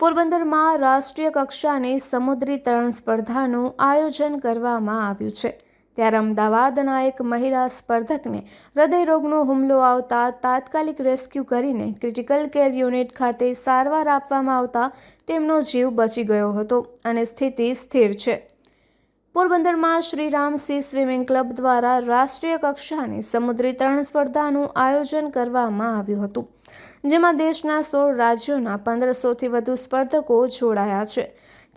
પોરબંદરમાં રાષ્ટ્રીય કક્ષાની સમુદ્રી તરણ સ્પર્ધાનું આયોજન કરવામાં આવ્યું છે. ત્યારે અમદાવાદના એક મહિલા સ્પર્ધકને હૃદયરોગનો હુમલો આવતા તાત્કાલિક રેસ્ક્યુ કરીને ક્રિટિકલ કેર યુનિટ ખાતે સારવાર આપવામાં આવતા તેમનો જીવ બચી ગયો હતો અને સ્થિતિ સ્થિર છે. પોરબંદરમાં શ્રીરામ સી સ્વિમિંગ ક્લબ દ્વારા રાષ્ટ્રીય કક્ષાની સમુદ્રી તરણ સ્પર્ધાનું આયોજન કરવામાં આવ્યું હતું, જેમાં દેશના સોળ રાજ્યોના પંદરસોથી વધુ સ્પર્ધકો જોડાયા છે.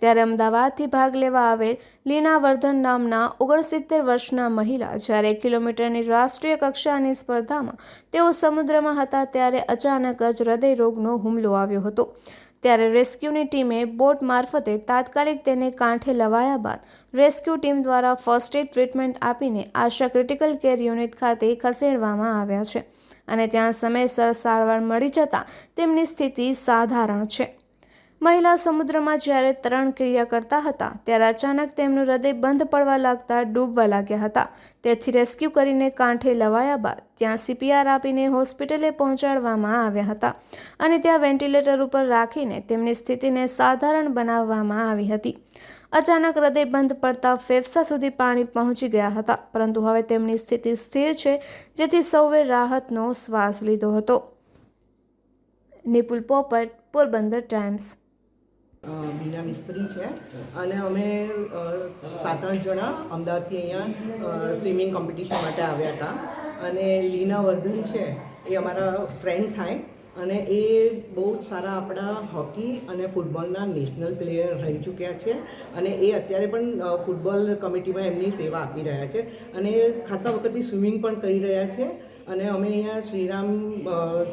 ત્યારે અમદાવાદથી ભાગ લેવા આવેલ લીના વર્ધન નામના ઓગણસિત્તેર વર્ષના મહિલા જ્યારે કિલોમીટરની રાષ્ટ્રીય કક્ષાની સ્પર્ધામાં તેઓ સમુદ્રમાં હતા ત્યારે અચાનક જ હૃદયરોગનો હુમલો આવ્યો હતો. ત્યારે રેસ્ક્યુની ટીમે બોટ મારફતે તાત્કાલિક તેને કાંઠે લવાયા બાદ રેસ્ક્યુ ટીમ દ્વારા ફર્સ્ટ એડ ટ્રીટમેન્ટ આપીને આશા ક્રિટિકલ કેર યુનિટ ખાતે ખસેડવામાં આવ્યા છે. અને ત્યાં સમયસર સારવાર મળી જતાં તેમની સ્થિતિ સાધારણ છે. મહિલા સમુદ્રમાં જ્યારે તરણ ક્રિયા કરતા હતા, ત્યારે અચાનક તેમનું હૃદય બંધ પડવા લાગતા ડૂબવા લાગ્યા હતા. તેથી રેસ્ક્યુ કરીને કાંઠે લવાયા બાદ ત્યાં સીપીઆર આપીને હોસ્પિટલે પહોંચાડવામાં આવ્યા હતા અને ત્યાં વેન્ટિલેટર ઉપર રાખીને તેમની સ્થિતિને સાધારણ બનાવવામાં આવી હતી. અચાનક હૃદય બંધ પડતા ફેફસા સુધી પાણી પહોંચી ગયા હતા, પરંતુ હવે તેમની સ્થિતિ સ્થિર છે, જેથી સૌએ રાહતનો શ્વાસ લીધો હતો. નિપુલ પોપટ, પોરબંદર ટાઈમ્સ. બીના મિસ્ત્રી છે. અને અમે સાત આઠ જણા અમદાવાદથી અહીંયા સ્વિમિંગ કોમ્પિટિશન માટે આવ્યા હતા. અને લીના વર્ધન છે, એ અમારા ફ્રેન્ડ થાય. અને એ બહુ જ સારા આપણા હોકી અને ફૂટબોલના નેશનલ પ્લેયર રહી ચૂક્યા છે. અને એ અત્યારે પણ ફૂટબોલ કમિટીમાં એમની સેવા આપી રહ્યા છે. અને ખાસા વખતથી સ્વિમિંગ પણ કરી રહ્યા છે. અને અમે અહીંયા શ્રીરામ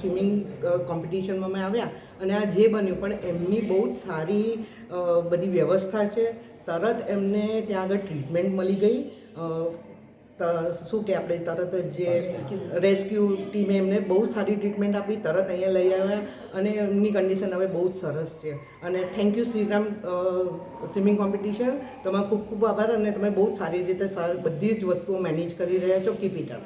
સ્વિમિંગ કોમ્પિટિશનમાં અમે આવ્યા અને આ જે બન્યું પણ એમની બહુ જ સારી બધી વ્યવસ્થા છે. તરત એમને ત્યાં આગળ ટ્રીટમેન્ટ મળી ગઈ. ત- શું કે આપણે તરત જ જે રેસ્ક્યુ ટીમે એમને બહુ સારી ટ્રીટમેન્ટ આપી તરત અહીંયા લઈ આવ્યા અને એમની કન્ડિશન હવે બહુ જ સરસ છે. અને thank you Shriram swimming competition. તમારો ખૂબ ખૂબ આભાર અને તમે બહુ સારી રીતે સારી બધી જ વસ્તુઓ મેનેજ કરી રહ્યા છો. Keep it up